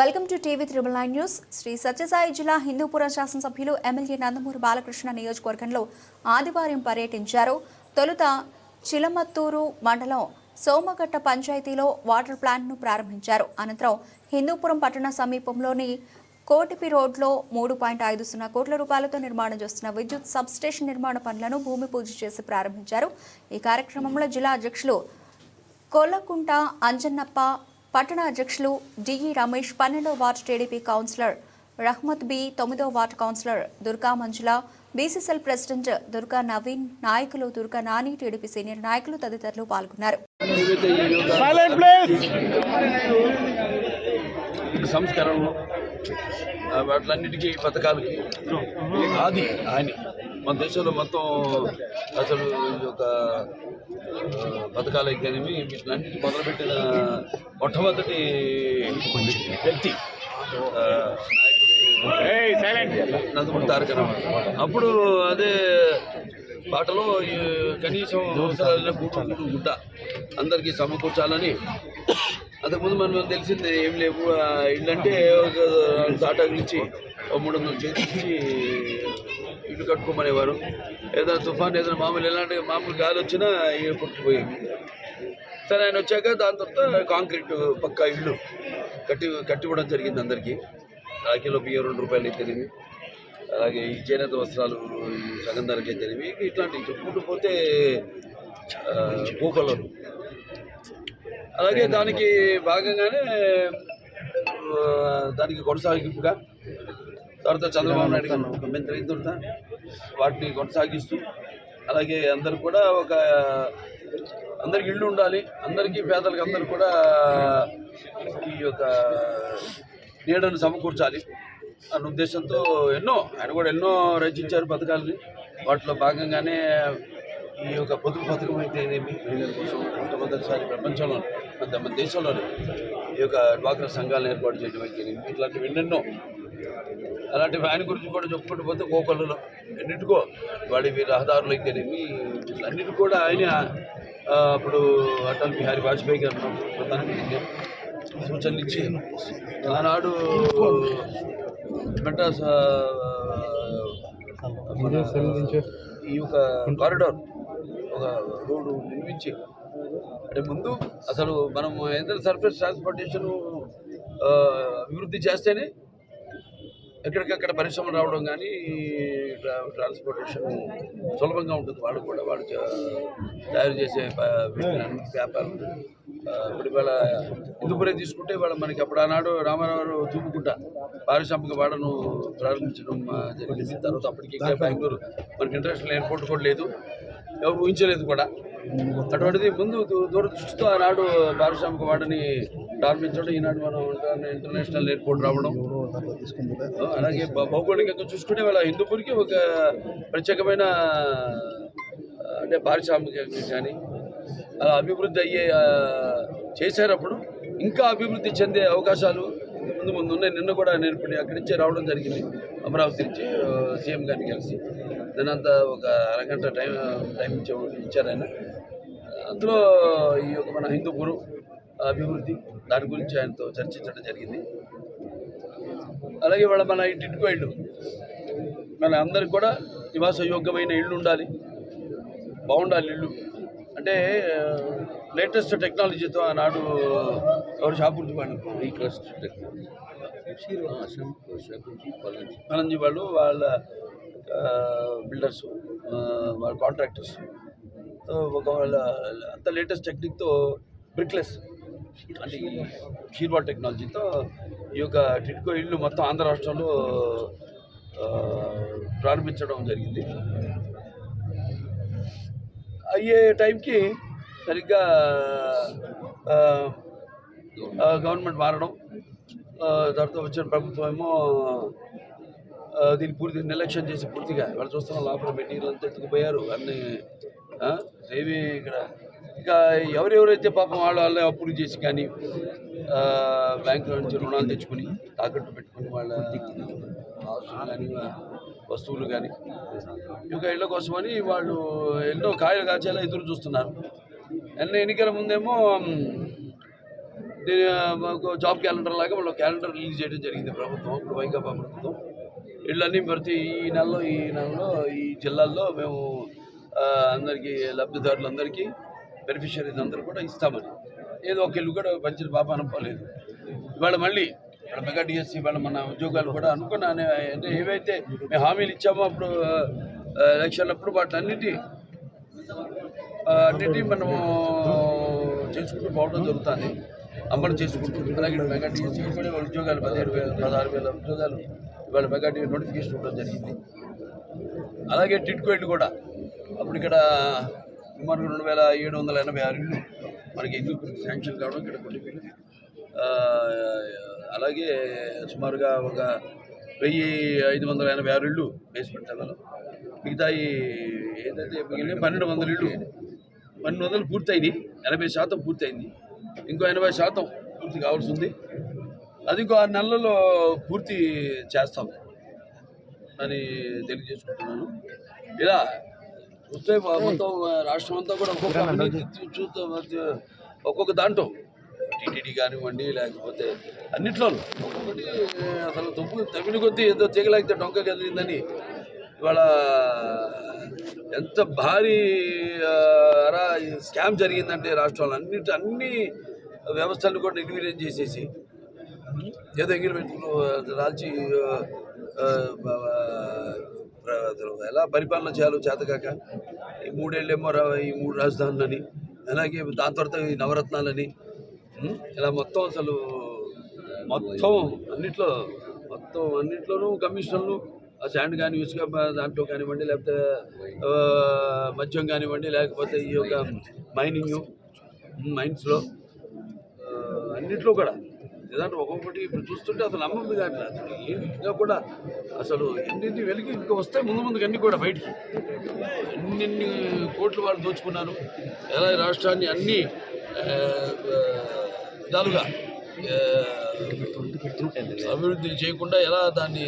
Welcome to TV triple nine news. Shri Sathya Sai జిల్లా హిందూపురం శాసనసభ్యులు MLA Nandamuri Balakrishna నియోజకవర్గంలో ఆదివారం పర్యటించారు. తొలుత చిలమత్తూరు మండలం సోమగట్ట పంచాయతీలో వాటర్ ప్లాంట్ను ప్రారంభించారు. అనంతరం హిందూపురం పట్టణ సమీపంలోని కోటిపి రోడ్లో మూడు పాయింట్ ఐదు సున్నా కోట్ల రూపాయలతో నిర్మాణం చేస్తున్న విద్యుత్ సబ్స్టేషన్ నిర్మాణ పనులను భూమి పూజ చేసి ప్రారంభించారు. ఈ కార్యక్రమంలో జిల్లా అధ్యక్షులు కోలకుంట అంజన్నప్ప పట్టణ అధ్యక్షులు డిఈ రమేష్ పన్నెండో ward TDP councillor Rahmat Bi తొమ్మిదో ward councillor Durga Manjula BCCL president Durga Naveen నాయకులు దుర్గా నాని టీడీపీ సీనియర్ నాయకులు తదితరులు పాల్గొన్నారు. సైలెంట్ ప్లీజ్ సంస్కరణలు వాటిలన్నిటికీ పథకాలకి ఆది ఆయన మన దేశంలో మొత్తం అసలు ఈ యొక్క ఆ, పథకాలు అయితేనేమి వీటిలన్నిటి మొదలుపెట్టిన మొట్టమొదటి వ్యక్తి నందమూరి తారక అప్పుడు అదే బాటలో కనీసం అవసరాలైన కూడు గుడ్డ అందరికీ సమకూర్చాలని అంతకుముందు మనం తెలిసింది ఏం లేవు. ఇల్లంటే ఒక తాటాకులు ఇచ్చి ఒక మూడు వందలు చేతికి ఇల్లు కట్టుకోమనేవారు. ఏదైనా తుఫాన్ ఏదైనా మామూలు ఎలాంటి మామూలు గాలి వచ్చినా ఇల్లు కొట్టుకుపోయేవి సరే ఆయన వచ్చాక దాని తర్వాత కాంక్రీట్ పక్క ఇల్లు కట్టి కట్టివ్వడం జరిగింది అందరికీ. ఆ కిలో బియ్యం రెండు రూపాయలు అయితేనేవి అలాగే ఈ చేనేత వస్త్రాలు సగం ధరకి అయితేనేవి ఇట్లాంటివి చెప్పుకుంటూ పోతే భూకలం అలాగే దానికి భాగంగానే దానికి కొనసాగింపుగా తర్వాత చంద్రబాబు నాయుడు గారు ఒక మంత్రి అయిన తర్వాత వాటిని కొనసాగిస్తూ అలాగే అందరు కూడా ఒక అందరికి ఇల్లు ఉండాలి అందరికీ పేదలకు అందరూ కూడా ఈ యొక్క నీడను సమకూర్చాలి అన్న ఉద్దేశంతో ఎన్నో ఆయన కూడా ఎన్నో రచించారు పథకాలని. వాటిలో భాగంగానే ఈ యొక్క పొదుపు పథకం అయితే ఏమి మహిళల కోసం మొట్టమొదటిసారి ప్రపంచంలో మన మన దేశంలోనే ఈ యొక్క డ్వాక్రా సంఘాలను ఏర్పాటు చేయడం అయితే ఇట్లాంటివి ఎన్నెన్నో అలాంటివి ఆయన గురించి కూడా చెప్పుకుంటూ పోతే గోకల్లో ఎన్నిటికో వాడి రహదారులు అయితేనేమి అన్నిటి కూడా ఆయన అప్పుడు అటల్ బిహారీ వాజ్పేయి గారు ఉన్నప్పుడు ప్రధానమంత్రి సూచనలు ఇచ్చి ఆనాడు మెడ్రాస్ ఈ యొక్క కారిడార్ ఒక రోడ్డు నిర్మించి అంటే ముందు అసలు మనం ఏదైనా సర్ఫేస్ ట్రాన్స్పోర్టేషన్ అభివృద్ధి చేస్తేనే ఎక్కడికక్కడ పరిశ్రమలు రావడం కానీ ట్రా- ట్రాన్స్పోర్టేషన్ సులభంగా ఉంటుంది. వాళ్ళు కూడా చ- తయారు చేసే వ్యాపారం. ఇప్పుడు ఇవాళ హిందూపురే తీసుకుంటే ఇవాళ మనకి అప్పుడు ఆనాడు రామారావు తూముకుంట పారిశ్రామిక వాడను ప్రారంభించడం జరిగింది. తర్వాత అప్పటికి బెంగళూరు మనకి ఇంటర్నేషనల్ ఎయిర్పోర్ట్ కూడా లేదు. ఎవరు ఊహించలేదు కూడా. అటువంటిది ముందు దూరదృష్టితో ఆనాడు పారిశ్రామిక వాడని ప్రారంభించడం ఈనాడు మనం ఇంటర్నేషనల్ ఎయిర్పోర్ట్ రావడం. అలాగే భౌగోళికంగా చూసుకుంటే వాళ్ళ హిందూపూర్కి ఒక ప్రత్యేకమైన అంటే పారిశ్రామిక కానీ అలా అభివృద్ధి అయ్యే చేసేటప్పుడు ఇంకా అభివృద్ధి చెందే అవకాశాలు ముందు ముందు ఉన్నాయి. నిన్న కూడా నేను అక్కడి నుంచి రావడం జరిగింది. అమరావతి నుంచి సీఎం గారిని కలిసి. దానంతా ఒక అరగంట టైం టైం ఇచ్చే ఇచ్చారు ఆయన. అందులో ఈ యొక్క మన హిందూపురు అభివృద్ధి దాని గురించి ఆయనతో చర్చించడం జరిగింది. అలాగే వాళ్ళ మన ఇంటింటికో ఇల్లు మన అందరికి కూడా నివాసయోగ్యమైన ఇల్లు ఉండాలి బాగుండాలి ఇల్లు. అంటే లేటెస్ట్ టెక్నాలజీతో ఆనాడు ఎవరు షాపూర్జీ వాళ్ళు లేటెస్ట్ టెక్నాలజీ పనంజీ వాళ్ళు వాళ్ళ బిల్డర్స్ వాళ్ళ కాంట్రాక్టర్స్ ఒక వాళ్ళ అంత లేటెస్ట్ టెక్నిక్తో బ్రిక్లెస్ అంటే ఈ షీర్వాల్ టెక్నాలజీతో ఈ యొక్క టిట్కో ఇల్లు మొత్తం ఆంధ్ర రాష్ట్రంలో ప్రారంభించడం జరిగింది. అయ్యే టైంకి సరిగ్గా గవర్నమెంట్ మారడం తర్వాత వచ్చిన ప్రభుత్వం ఏమో దీన్ని పూర్తి నిర్లక్ష్యం చేసి పూర్తిగా వాళ్ళు చూస్తున్న లోపల మెటీరియల్ అంతా ఎత్తుకుపోయారు. అన్ని ఆ, ఏవి ఇక్కడ ఎవరెవరైతే పాపం వాళ్ళ వాళ్ళే అప్పులు చేసి కానీ ఆ, బ్యాంకుల నుంచి రుణాలు తెచ్చుకుని తాకట్టు పెట్టుకుని వాళ్ళ ఆస్తులు కానీ వస్తువులు కానీ ఇంకా ఇళ్ళ కోసమని వాళ్ళు ఎన్నో కాయలు కాచేలా ఎదురు చూస్తున్నారు. ఎన్నో ఎన్నికల ముందేమో దీని మాకు జాబ్ క్యాలెండర్ లాగా వాళ్ళు క్యాలెండర్ రిలీజ్ చేయడం జరిగింది ప్రభుత్వం ఇప్పుడు వైకాపా ప్రభుత్వం. ఇళ్ళన్నీ ప్రతి ఈ నెలలో ఈ నెలలో ఈ జిల్లాల్లో మేము అందరికీ లబ్ధిదారులందరికీ బెనిఫిషరీస్ అందరూ కూడా ఇస్తామని. ఏదో ఒకళ్ళు కూడా మంచిది పాప అనుకోలేదు. ఇవాళ మళ్ళీ ఇక్కడ మెగా డిఎస్సి ఇవాళ మన ఉద్యోగాలు కూడా అనుకున్నాను అంటే ఏవైతే మేము హామీలు ఇచ్చామో అప్పుడు ఆ, ఎలక్షన్లప్పుడు వాటిలన్నిటి అన్నిటి మనము చేసుకుంటూ పోవడం జరుగుతుంది. అమలు చేసుకుంటూ. అలాగే మెగా డిఎస్సి కూడా వాళ్ళ ఉద్యోగాలు పదిహేడు వేల పదహారు వేల ఉద్యోగాలు ఇవాళ మెగా డి నోటిఫికేషన్ ఇవ్వడం జరిగింది. అలాగే టిట్కోయిట్ కూడా. అప్పుడు ఇక్కడ సుమారు రెండు వేల ఏడు వందల ఎనభై ఆరు ఇళ్ళు మనకి ఇల్లు శాంక్షన్ కావడం ఇక్కడ కొన్ని అలాగే సుమారుగా ఒక వెయ్యి ఐదు వందల ఎనభై ఆరు ఇళ్ళు బేస్మెంట్ లెవెల్ మిగతా ఏదైతే మిగిలిన పన్నెండు వందల ఇళ్ళు. పన్నెండు వందలు పూర్తయింది ఎనభై శాతం పూర్తయింది. ఇంకో ఎనభై శాతం పూర్తి కావాల్సి ఉంది. అది ఇంకో ఆరు నెలల్లో పూర్తి చేస్తాం. అని తెలియజేసుకుంటున్నాను. ఇలా చూస్తే మొత్తం రాష్ట్రం అంతా కూడా ఒక్కొక్క అవినీతి చూస్తూ ఒక్కొక్క దాంట్లో టీటీడీ కానివ్వండి లేకపోతే అన్నిట్లోనూ ఒక్కొక్కటి అసలు తప్పు తమిళ కొద్దీ ఏదో తీగలాగితే డొంక కదిలిందని ఇవాళ ఎంత భారీ స్కామ్ జరిగిందంటే రాష్ట్రంలో అన్నిటి అన్ని వ్యవస్థలను కూడా నిర్వీర్యం చేసేసి ఏదో రాల్చి ఆ, ఆ, అసలు ఎలా పరిపాలన చేయాలో చేతకాక ఈ మూడేళ్ళేమో ఈ మూడు రాజధానులని అలాగే దాని తర్వాత ఈ నవరత్నాలని ఇలా మొత్తం అసలు మొత్తం అన్నిట్లో మొత్తం అన్నిట్లోనూ కమిషన్లు ఆ శాండ్ కానీ ఇసుక దాంట్లో కానివ్వండి లేకపోతే మద్యం కానివ్వండి లేకపోతే ఈ యొక్క మైనింగ్ మైన్స్లో అన్నిట్లో కూడా ఏదంటే ఒక్కొక్కటి ఇప్పుడు చూస్తుంటే అసలు నమ్మదు కానీ అసలు ఇంకా కూడా అసలు ఎన్నింటి వెలిగి ఇంకా వస్తాయి ముందు ముందుకు అన్ని కూడా బయటికి. ఎన్నెన్ని కోట్లు వాళ్ళు దోచుకున్నారు ఎలా రాష్ట్రాన్ని అన్ని విధాలుగా అభివృద్ధి చేయకుండా ఎలా దాన్ని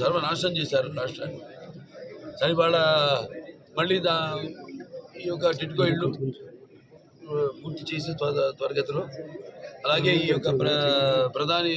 సర్వనాశనం చేశారు రాష్ట్రాన్ని. సరే వాళ్ళ మళ్ళీ దా ఈ యొక్క టిట్కో ఇళ్ళు పూర్తి చేసి త్వర త్వరగతిలో అలాగే ఈ యొక్క ప్ర ప్రధాని